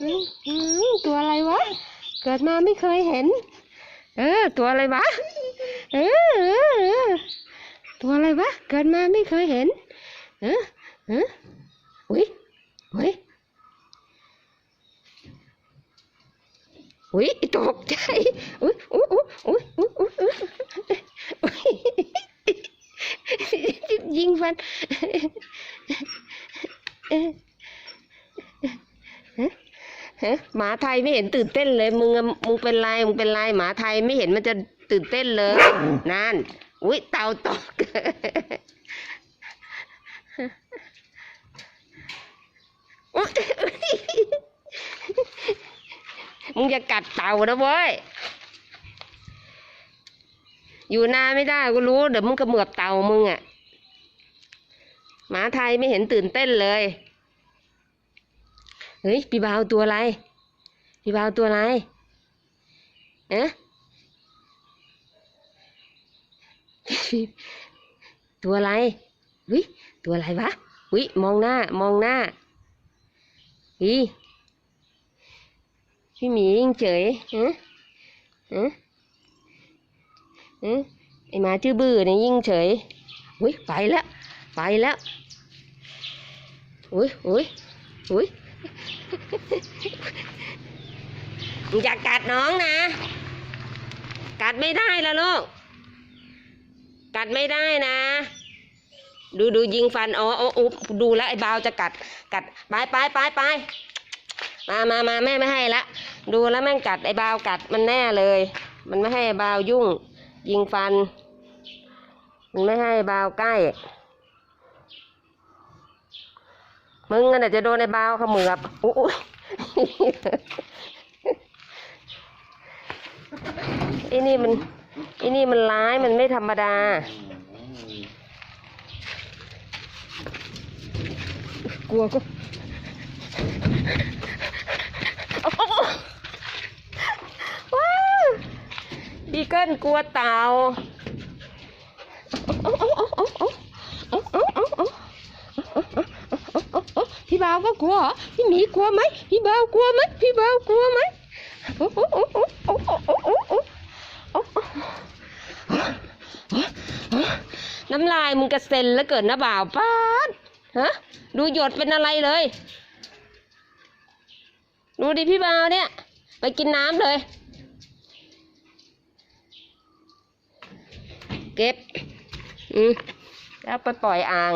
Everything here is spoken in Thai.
อืมอืมตัวอะไรวะ เกิดมาไม่เคยเห็น เออ ตัวอะไรวะ เออเออตัวอะไรวะ เกิดมาไม่เคยเห็น เออเอออุ้ยอุ้ยอุ้ยตกใจอุ้ยอุ้ยอุ้ยอุ้ยอุ้ยอุ้ยยิงฟันเอ๊ะฮะ ฮะหมาไทยไม่เห็นตื่นเต้นเลย มึงอะมึงเป็นไรมึงเป็นไรหมาไทยไม่เห็นมันจะตื่นเต้นเลยนั่นอุ้ยเต่าตก อุ๊ยมึงอย่ากัดเต่านะเว้ย อยู่นานไม่ได้กูรู้ เดี๋ยวมึงกระเหมือบเต่ามึงอะหมาไทยไม่เห็นตื่นเต้นเลย ฮ้ยพี่บ่าวตัวอะไรพี่บ่าวตัวอะไรเอ๊ะตัวอะไรวิตัวอะไรวะวิมองหน้ามองหน้าอีพี่หมียิ่งเฉยฮะฮะฮะไอหมาชื่อบื้อเนี่ยยิ่งเฉยอุ้ยไปแล้ว ไปแล้วอุ้ยอุ้ยอุ้ย อย่ากัดน้องนะ กัดไม่ได้แล้วลูก กัดไม่ได้นะ ดูดูยิงฟัน อ๋ออุ๊บดูแล้วไอ้บาวจะกัด กัด ไปไปไปไปมามามาแม่ไม่ให้ละ ดูแล้วแม่งกัดไอ้บาวกัดมันแน่เลย มันไม่ให้บาวยุ่ง ยิงฟัน มันไม่ให้บาวใกล้ มึงน่ะจะโดนไอ้บาวขมือบอุ๊ยไอ้นี่มันไอ้นี่มันร้ายมันไม่ธรรมดา กลัวก็ว้าวบีเกิลกลัวเต่าพี่ บ่าวก็กลัวพี่หมีกลัวไหมพี่บ่าวกลัวไหมพี่บ่าวกลัวไหมน้ำลายมึงกระเซ็นแล้วเกิดนะบ่าวป้าดฮะดูหยดเป็นอะไรเลย ดูดิพี่บ่าวเนี่ย ไปกินน้ำเลย เก็บ อืมแล้วไปปล่อยอ่าง